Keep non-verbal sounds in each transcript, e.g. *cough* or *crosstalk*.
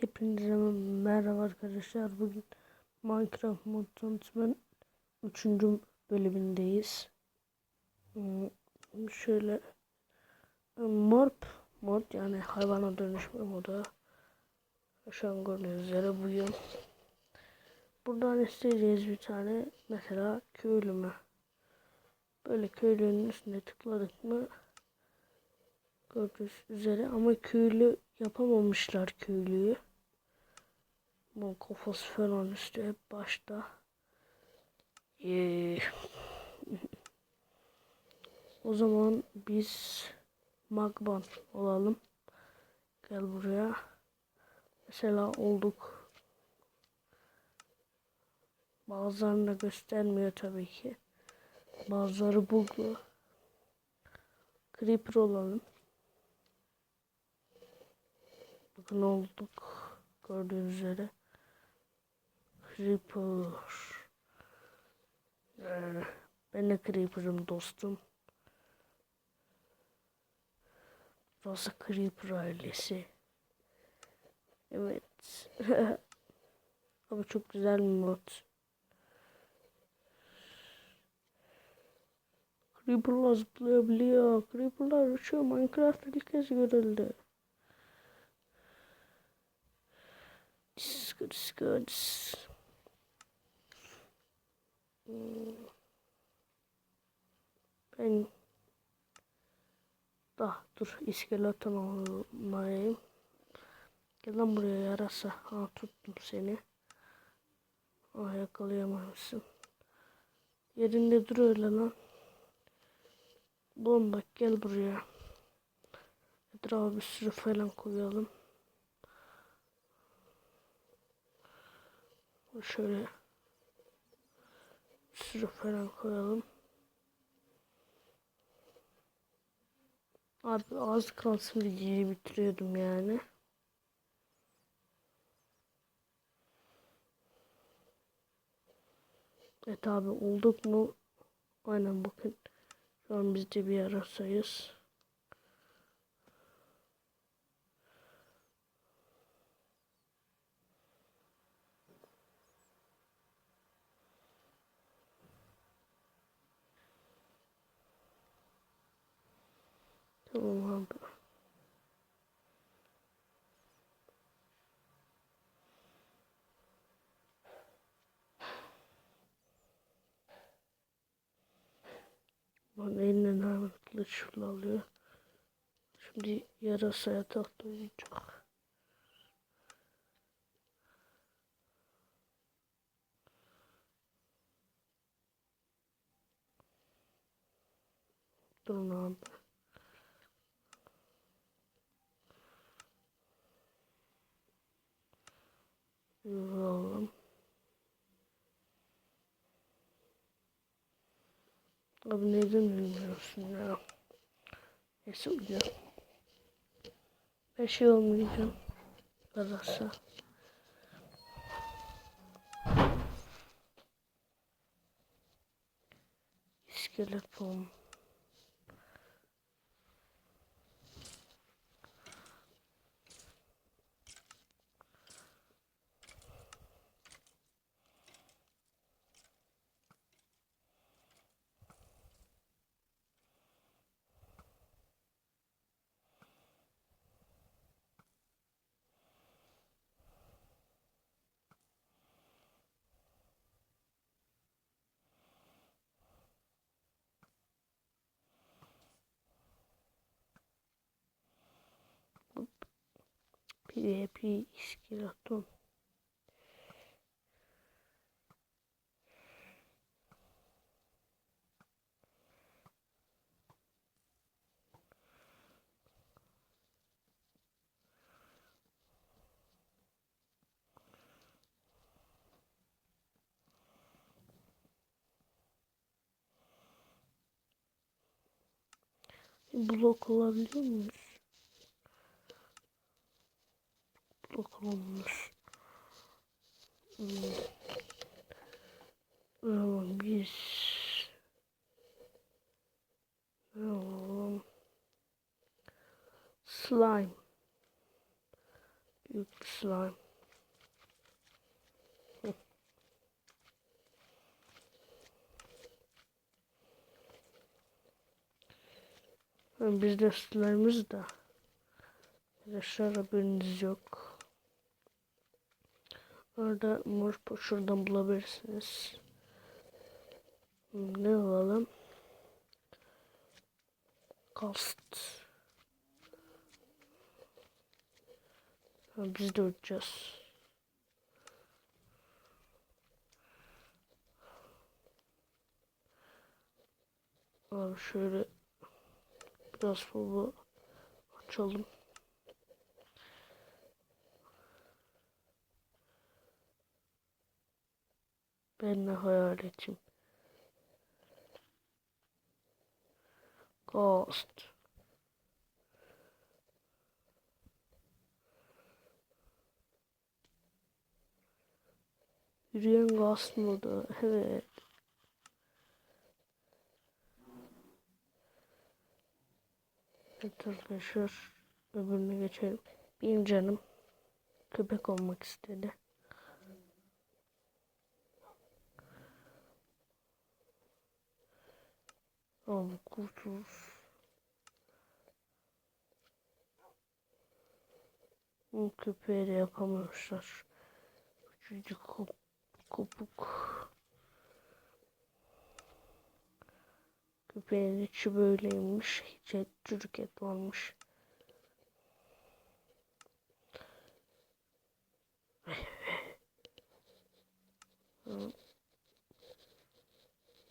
Hepinize merhaba arkadaşlar. Bugün Minecraft Mod Tanıtımın 3. bölümündeyiz. Hmm, Şöyle Morp mod yani hayvana dönüşme modu. Şu an gördüğünüz üzere bu yıl. Buradan isteyeceğiz bir tane mesela köylü mü? Böyle köylünün üstüne tıkladık mı gördüğünüz üzere ama köylü yapamamışlar köylüyü. Bu kafası falan üstü hep başta. Ee, *laughs* o zaman biz Magban olalım. Gel buraya. Mesela olduk. Bazılarını da göstermiyor tabii ki. Bazıları buglu. Creeper olalım. Bakın olduk. Gördüğünüz üzere. Creeper. Ee, ben de Creeper'ım dostum. Burası Creeper ailesi. Evet. *laughs* Ama çok güzel bir mod. Creeper'lar zıplayabiliyor. Creeper'lar uçuyor. Minecraft ilk kez görüldü. Skıd skıd. Hmm. Ben da dur iskeleton olmayayım. Gel lan buraya yarasa. Ha tuttum seni. Ah yakalayamamışsın. Yerinde dur öyle lan. Bomba gel buraya. Etrafa bir sürü falan koyalım. Şöyle sürü falan koyalım. Abi az kalsın videoyu bitiriyordum yani. Evet abi olduk mu? Aynen bakın. Şu an biz de bir yarasayız. Tamam abi. Lan eline ne kılıç alıyor. Şimdi yarasa yatakta uyuyacak. Durun Alalım. Abi neden bilmiyorsun ya? Neyse uyuyor. Bir şey olmayacağım. Arasa. İskeleton. PvP iskeleton. Blok olabiliyor muyuz? Blok olmuş. Hmm. Zaman biz ne alalım? Slime. Büyük slime. *laughs* Bizde slime'ımız da. Arkadaşlar haberiniz yok. Orada mor şuradan bulabilirsiniz. Ne alalım? Kast. Ha, biz de uçacağız. Abi şöyle biraz baba açalım. Ben ne hayaletim? Ghost. Yürüyen ghost modu. Evet. Evet arkadaşlar. Öbürüne geçelim. Benim canım köpek olmak istedi. Abi kurtulur. Bu köpeği de yapamamışlar. Küçücük kop kopuk. Köpeğin içi böyleymiş. Hiç et, çocuk et varmış.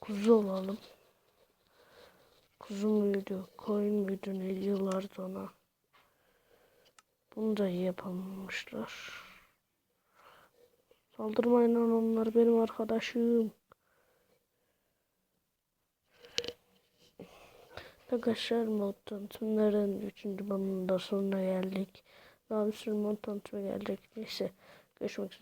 Kuzu olalım. Kuzu muydu, koyun muydu ne diyorlardı ona. Bunu da yapamamışlar. Saldırmayın lan onlar benim arkadaşım. Arkadaşlar tanıtımların 3. bölümünde sonuna geldik. Daha bir sürü tanıtımı gelecek. Neyse görüşmek üzere.